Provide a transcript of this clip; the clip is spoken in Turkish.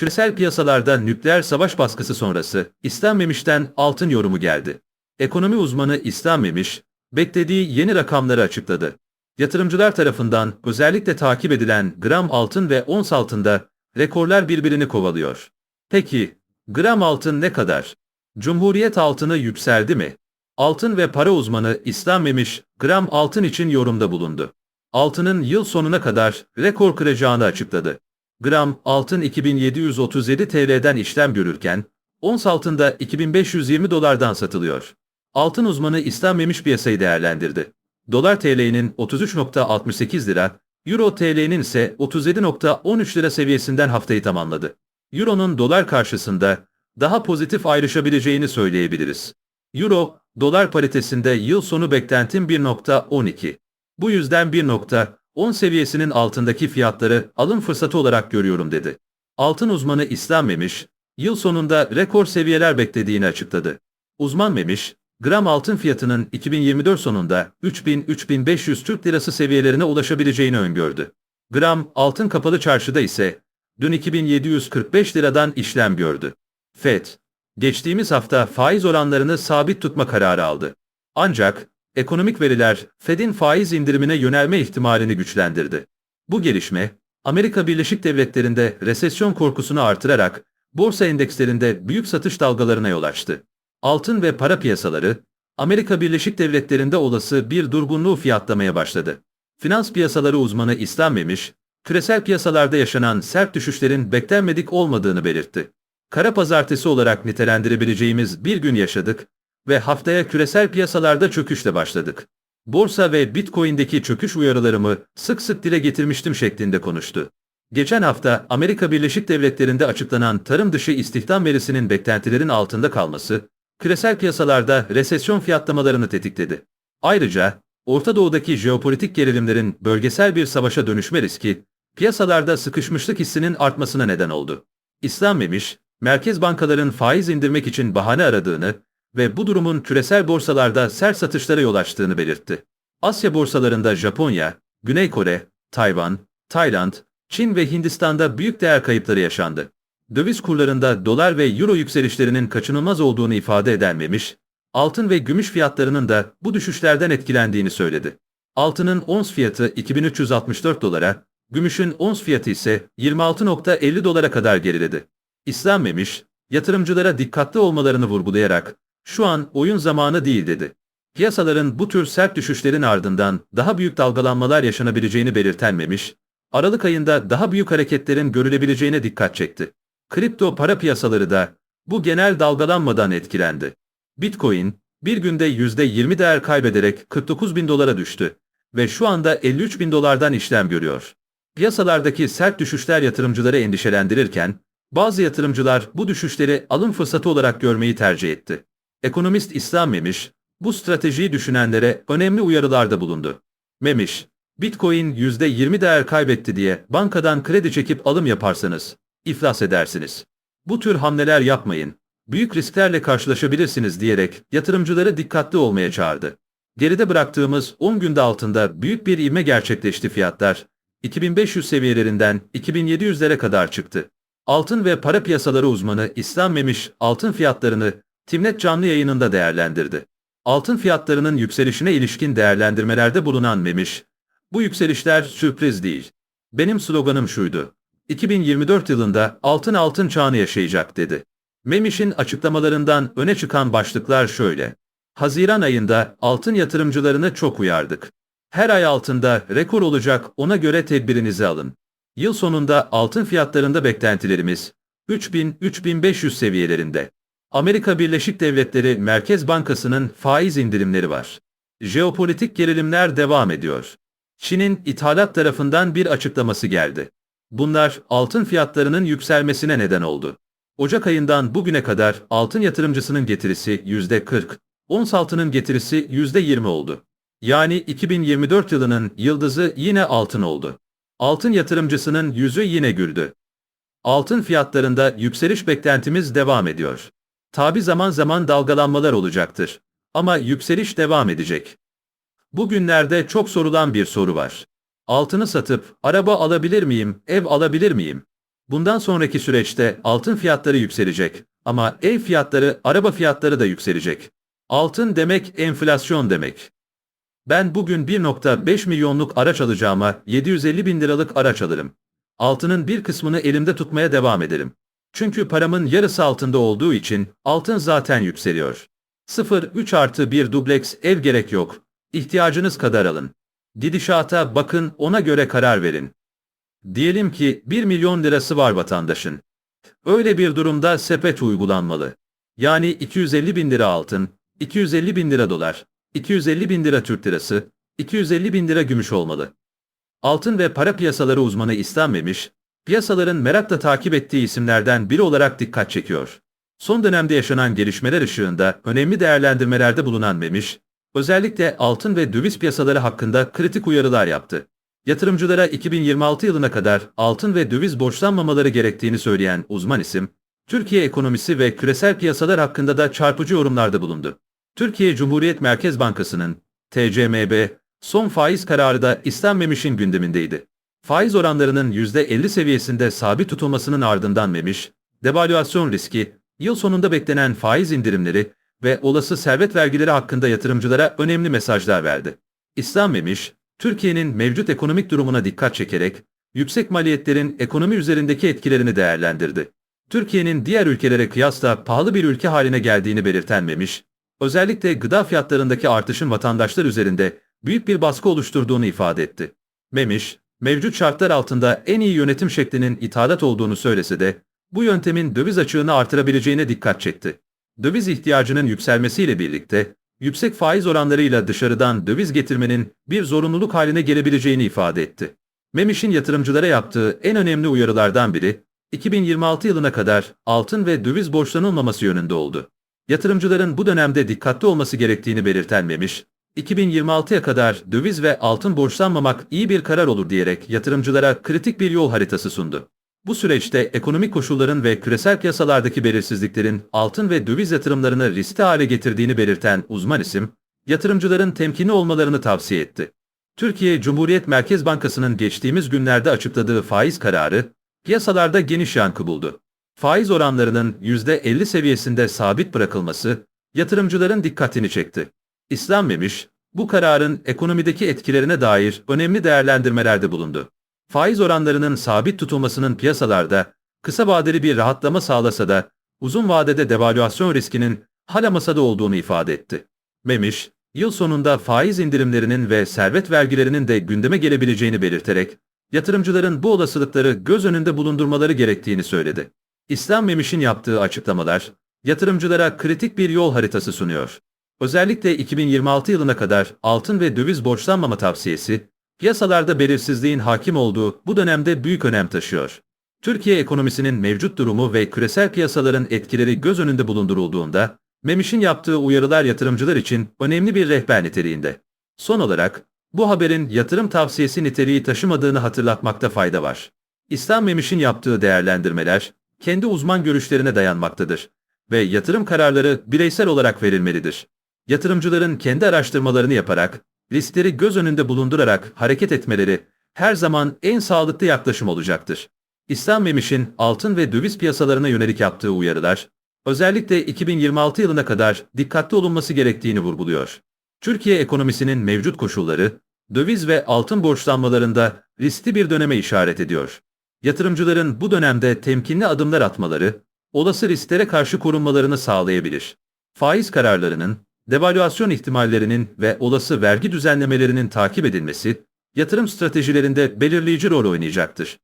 Küresel piyasalarda nükleer savaş baskısı sonrası istenmemişten altın yorumu geldi. Ekonomi uzmanı istenmemiş, beklediği yeni rakamları açıkladı. Yatırımcılar tarafından özellikle takip edilen gram altın ve ons altında rekorlar birbirini kovalıyor. Peki, gram altın ne kadar? Cumhuriyet altını yükseldi mi? Altın ve para uzmanı İslam Memiş, gram altın için yorumda bulundu. Altının yıl sonuna kadar rekor kıracağını açıkladı. Gram altın 2737 TL'den işlem görürken, ons altında 2520 dolardan satılıyor. Altın uzmanı İslam Memiş piyasayı değerlendirdi. Dolar TL'nin 33.68 lira, Euro TL'nin ise 37.13 lira seviyesinden haftayı tamamladı. Euro'nun dolar karşısında daha pozitif ayrışabileceğini söyleyebiliriz. Euro, dolar paritesinde yıl sonu beklentim 1.12. Bu yüzden 1.10 seviyesinin altındaki fiyatları alım fırsatı olarak görüyorum dedi. Altın uzmanı İslam Memiş, yıl sonunda rekor seviyeler beklediğini açıkladı. Uzman Memiş, gram altın fiyatının 2024 sonunda 3000-3500 Türk Lirası seviyelerine ulaşabileceğini öngördü. Gram altın kapalı çarşıda ise dün 2745 liradan işlem gördü. FED, geçtiğimiz hafta faiz oranlarını sabit tutma kararı aldı. Ancak ekonomik veriler Fed'in faiz indirimine yönelme ihtimalini güçlendirdi. Bu gelişme, Amerika Birleşik Devletleri'nde resesyon korkusunu artırarak borsa endekslerinde büyük satış dalgalarına yol açtı. Altın ve para piyasaları, Amerika Birleşik Devletleri'nde olası bir durgunluğu fiyatlamaya başladı. Finans piyasaları uzmanı İslam Memiş, küresel piyasalarda yaşanan sert düşüşlerin beklenmedik olmadığını belirtti. Kara pazartesi olarak nitelendirebileceğimiz bir gün yaşadık ve haftaya küresel piyasalarda çöküşle başladık. Borsa ve Bitcoin'deki çöküş uyarılarımı sık sık dile getirmiştim şeklinde konuştu. Geçen hafta Amerika Birleşik Devletleri'nde açıklanan tarım dışı istihdam verisinin beklentilerin altında kalması, küresel piyasalarda resesyon fiyatlamalarını tetikledi. Ayrıca, Orta Doğu'daki jeopolitik gerilimlerin bölgesel bir savaşa dönüşme riski, piyasalarda sıkışmışlık hissinin artmasına neden oldu. İslam Memiş, merkez bankaların faiz indirmek için bahane aradığını ve bu durumun küresel borsalarda sert satışlara yol açtığını belirtti. Asya borsalarında Japonya, Güney Kore, Tayvan, Tayland, Çin ve Hindistan'da büyük değer kayıpları yaşandı. Döviz kurlarında dolar ve euro yükselişlerinin kaçınılmaz olduğunu ifade eden Memiş, altın ve gümüş fiyatlarının da bu düşüşlerden etkilendiğini söyledi. Altının ons fiyatı 2364 dolara, gümüşün ons fiyatı ise 26.50 dolara kadar geriledi. İslam Memiş, yatırımcılara dikkatli olmalarını vurgulayarak, şu an oyun zamanı değil dedi. Piyasaların bu tür sert düşüşlerin ardından daha büyük dalgalanmalar yaşanabileceğini belirten Memiş, Aralık ayında daha büyük hareketlerin görülebileceğine dikkat çekti. Kripto para piyasaları da bu genel dalgalanmadan etkilendi. Bitcoin, bir günde %20 değer kaybederek 49 bin dolara düştü ve şu anda 53 bin dolardan işlem görüyor. Piyasalardaki sert düşüşler yatırımcıları endişelendirirken, bazı yatırımcılar bu düşüşleri alım fırsatı olarak görmeyi tercih etti. Ekonomist İslam Memiş, bu stratejiyi düşünenlere önemli uyarılarda bulundu. Memiş, Bitcoin %20 değer kaybetti diye bankadan kredi çekip alım yaparsanız, iflas edersiniz. Bu tür hamleler yapmayın, büyük risklerle karşılaşabilirsiniz diyerek yatırımcıları dikkatli olmaya çağırdı. Geride bıraktığımız 10 günde altında büyük bir ivme gerçekleşti fiyatlar, 2500 seviyelerinden 2700'lere kadar çıktı. Altın ve para piyasaları uzmanı İslam Memiş altın fiyatlarını Timnet canlı yayınında değerlendirdi. Altın fiyatlarının yükselişine ilişkin değerlendirmelerde bulunan Memiş, bu yükselişler sürpriz değil. Benim sloganım şuydu. 2024 yılında altın altın çağını yaşayacak dedi. Memiş'in açıklamalarından öne çıkan başlıklar şöyle. Haziran ayında altın yatırımcılarını çok uyardık. Her ay altında rekor olacak ona göre tedbirinizi alın. Yıl sonunda altın fiyatlarında beklentilerimiz 3000-3500 seviyelerinde. Amerika Birleşik Devletleri Merkez Bankası'nın faiz indirimleri var. Jeopolitik gerilimler devam ediyor. Çin'in ithalat tarafından bir açıklaması geldi. Bunlar altın fiyatlarının yükselmesine neden oldu. Ocak ayından bugüne kadar altın yatırımcısının getirisi %40, ons altının getirisi %20 oldu. Yani 2024 yılının yıldızı yine altın oldu. Altın yatırımcısının yüzü yine güldü. Altın fiyatlarında yükseliş beklentimiz devam ediyor. Tabi zaman zaman dalgalanmalar olacaktır. Ama yükseliş devam edecek. Bugünlerde çok sorulan bir soru var. Altını satıp araba alabilir miyim, ev alabilir miyim? Bundan sonraki süreçte altın fiyatları yükselecek ama ev fiyatları, araba fiyatları da yükselecek. Altın demek enflasyon demek. Ben bugün 1.5 milyonluk araç alacağıma 750 bin liralık araç alırım. Altının bir kısmını elimde tutmaya devam ederim. Çünkü paramın yarısı altında olduğu için altın zaten yükseliyor. 0-3 artı bir dubleks ev gerek yok. İhtiyacınız kadar alın. Gidişata bakın ona göre karar verin. Diyelim ki 1 milyon lirası var vatandaşın. Öyle bir durumda sepet uygulanmalı. Yani 250 bin lira altın, 250 bin lira dolar, 250 bin lira Türk lirası, 250 bin lira gümüş olmalı. Altın ve para piyasaları uzmanı istenmemiş, piyasaların merakla takip ettiği isimlerden biri olarak dikkat çekiyor. Son dönemde yaşanan gelişmeler ışığında önemli değerlendirmelerde bulunan Memiş, özellikle altın ve döviz piyasaları hakkında kritik uyarılar yaptı. Yatırımcılara 2026 yılına kadar altın ve döviz borçlanmamaları gerektiğini söyleyen uzman isim, Türkiye ekonomisi ve küresel piyasalar hakkında da çarpıcı yorumlarda bulundu. Türkiye Cumhuriyet Merkez Bankası'nın TCMB son faiz kararı da istenmemişin gündemindeydi. Faiz oranlarının %50 seviyesinde sabit tutulmasının ardından Memiş, devalüasyon riski, yıl sonunda beklenen faiz indirimleri ve olası servet vergileri hakkında yatırımcılara önemli mesajlar verdi. İslam Memiş, Türkiye'nin mevcut ekonomik durumuna dikkat çekerek, yüksek maliyetlerin ekonomi üzerindeki etkilerini değerlendirdi. Türkiye'nin diğer ülkelere kıyasla pahalı bir ülke haline geldiğini belirten Memiş, özellikle gıda fiyatlarındaki artışın vatandaşlar üzerinde büyük bir baskı oluşturduğunu ifade etti. Memiş, mevcut şartlar altında en iyi yönetim şeklinin ithalat olduğunu söylese de, bu yöntemin döviz açığını artırabileceğine dikkat çekti. Döviz ihtiyacının yükselmesiyle birlikte, yüksek faiz oranlarıyla dışarıdan döviz getirmenin bir zorunluluk haline gelebileceğini ifade etti. Memiş'in yatırımcılara yaptığı en önemli uyarılardan biri, 2026 yılına kadar altın ve döviz borçlanılmaması yönünde oldu. Yatırımcıların bu dönemde dikkatli olması gerektiğini belirten Memiş, 2026'ya kadar döviz ve altın borçlanmamak iyi bir karar olur diyerek yatırımcılara kritik bir yol haritası sundu. Bu süreçte ekonomik koşulların ve küresel piyasalardaki belirsizliklerin altın ve döviz yatırımlarını riskli hale getirdiğini belirten uzman isim, yatırımcıların temkinli olmalarını tavsiye etti. Türkiye Cumhuriyet Merkez Bankası'nın geçtiğimiz günlerde açıkladığı faiz kararı, piyasalarda geniş yankı buldu. Faiz oranlarının %50 seviyesinde sabit bırakılması, yatırımcıların dikkatini çekti. İslam Memiş, bu kararın ekonomideki etkilerine dair önemli değerlendirmelerde bulundu. Faiz oranlarının sabit tutulmasının piyasalarda kısa vadeli bir rahatlama sağlasa da uzun vadede devalüasyon riskinin hala masada olduğunu ifade etti. Memiş, yıl sonunda faiz indirimlerinin ve servet vergilerinin de gündeme gelebileceğini belirterek, yatırımcıların bu olasılıkları göz önünde bulundurmaları gerektiğini söyledi. İslam Memiş'in yaptığı açıklamalar, yatırımcılara kritik bir yol haritası sunuyor. Özellikle 2026 yılına kadar altın ve döviz borçlanmama tavsiyesi, piyasalarda belirsizliğin hakim olduğu bu dönemde büyük önem taşıyor. Türkiye ekonomisinin mevcut durumu ve küresel piyasaların etkileri göz önünde bulundurulduğunda, Memiş'in yaptığı uyarılar yatırımcılar için önemli bir rehber niteliğinde. Son olarak, bu haberin yatırım tavsiyesi niteliği taşımadığını hatırlatmakta fayda var. İslam Memiş'in yaptığı değerlendirmeler, kendi uzman görüşlerine dayanmaktadır ve yatırım kararları bireysel olarak verilmelidir. Yatırımcıların kendi araştırmalarını yaparak, riskleri göz önünde bulundurarak hareket etmeleri her zaman en sağlıklı yaklaşım olacaktır. İslam Memiş'in altın ve döviz piyasalarına yönelik yaptığı uyarılar, özellikle 2026 yılına kadar dikkatli olunması gerektiğini vurguluyor. Türkiye ekonomisinin mevcut koşulları, döviz ve altın borçlanmalarında riskli bir döneme işaret ediyor. Yatırımcıların bu dönemde temkinli adımlar atmaları, olası risklere karşı korunmalarını sağlayabilir. Faiz kararlarının, devalüasyon ihtimallerinin ve olası vergi düzenlemelerinin takip edilmesi, yatırım stratejilerinde belirleyici rol oynayacaktır.